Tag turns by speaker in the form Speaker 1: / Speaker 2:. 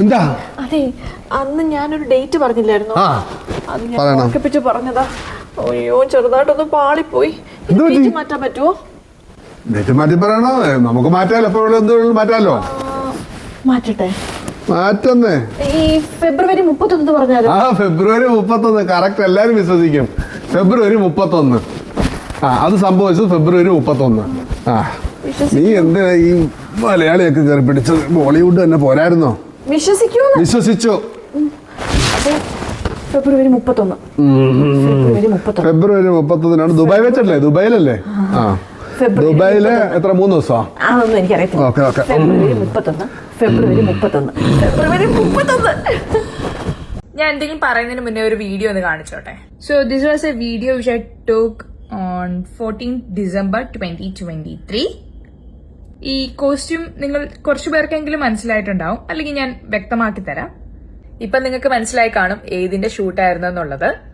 Speaker 1: എന്താ?
Speaker 2: അതെ അന്ന് ഞാനൊരു ഡേറ്റ് പറഞ്ഞില്ലായിരുന്നു?
Speaker 1: ആ
Speaker 2: അത് ഞാൻ
Speaker 1: പറയണം.
Speaker 2: ഉറക്കിപ്പിച്ച് പറഞ്ഞതാ. അയ്യോ ചെറുതായിട്ടൊന്ന് പാളിപ്പോയി.
Speaker 1: എന്ത് പറ്റി?
Speaker 2: ഡേറ്റ് മാറ്റാൻ പറ്റുമോ
Speaker 1: ഡേറ്റ് മാറ്റി പറയണോ? ഏ, നമുക്ക് മാറ്റാലോ. എപ്പോഴും എന്തുകൊണ്ടും മാറ്റാലോ?
Speaker 2: മാറ്റട്ടെ.
Speaker 1: മാറ്റന്നേ.
Speaker 2: ഈ ഫെബ്രുവരി മുപ്പത്തൊന്ന് പറഞ്ഞാലും?
Speaker 1: ആ ഫെബ്രുവരി മുപ്പത്തൊന്ന്. കറക്റ്റ് എല്ലാരും വിശ്വസിക്കും. ഫെബ്രുവരി മുപ്പത്തൊന്ന്. ആ അത് സംഭവിച്ചത് ഫെബ്രുവരി മുപ്പത്തൊന്ന്. ആ നീ എന്തിനാ ഈ മലയാളിയൊക്കെ കയറി പിടിച്ചത്? ബോളിവുഡ് തന്നെ പോരായിരുന്നോ?
Speaker 2: വിശ്വസിക്കൂന്ന്
Speaker 1: വിശ്വസിച്ചു.
Speaker 2: ഫെബ്രുവരി മുപ്പത്തൊന്ന്. ഫെബ്രുവരി മുപ്പത്തൊന്ന്.
Speaker 1: ഫെബ്രുവരി മുപ്പത്തൊന്നിനാണ് ദുബായ് വെച്ചല്ലേ? ദുബായിലല്ലേ? ആ. ദുബായിൽ എത്ര മൂന്ന്
Speaker 2: അതൊന്നും എനിക്കറിയത്തില്ല.
Speaker 1: ഓക്കെ
Speaker 2: ഫെബ്രുവരി മുപ്പത്തൊന്ന്. ഫെബ്രുവരി മുപ്പത്തൊന്ന്. ഫെബ്രുവരി മുപ്പത്തൊന്ന്.
Speaker 3: ഞാൻ എന്തെങ്കിലും പറയുന്നതിന് മുന്നേ ഒരു വീഡിയോ ഒന്ന് കാണിച്ചോട്ടെ? So this was a video which I talk on fourteen December twenty twenty three ഈ കോസ്റ്റ്യൂം നിങ്ങൾ കുറച്ചു പേർക്കെങ്കിലും മനസ്സിലായിട്ടുണ്ടാവും. അല്ലെങ്കിൽ ഞാൻ വ്യക്തമാക്കി തരാം. ഇപ്പൊ നിങ്ങൾക്ക് മനസ്സിലായി കാണും ഏതിന്റെ ഷൂട്ടായിരുന്നു എന്നുള്ളത്.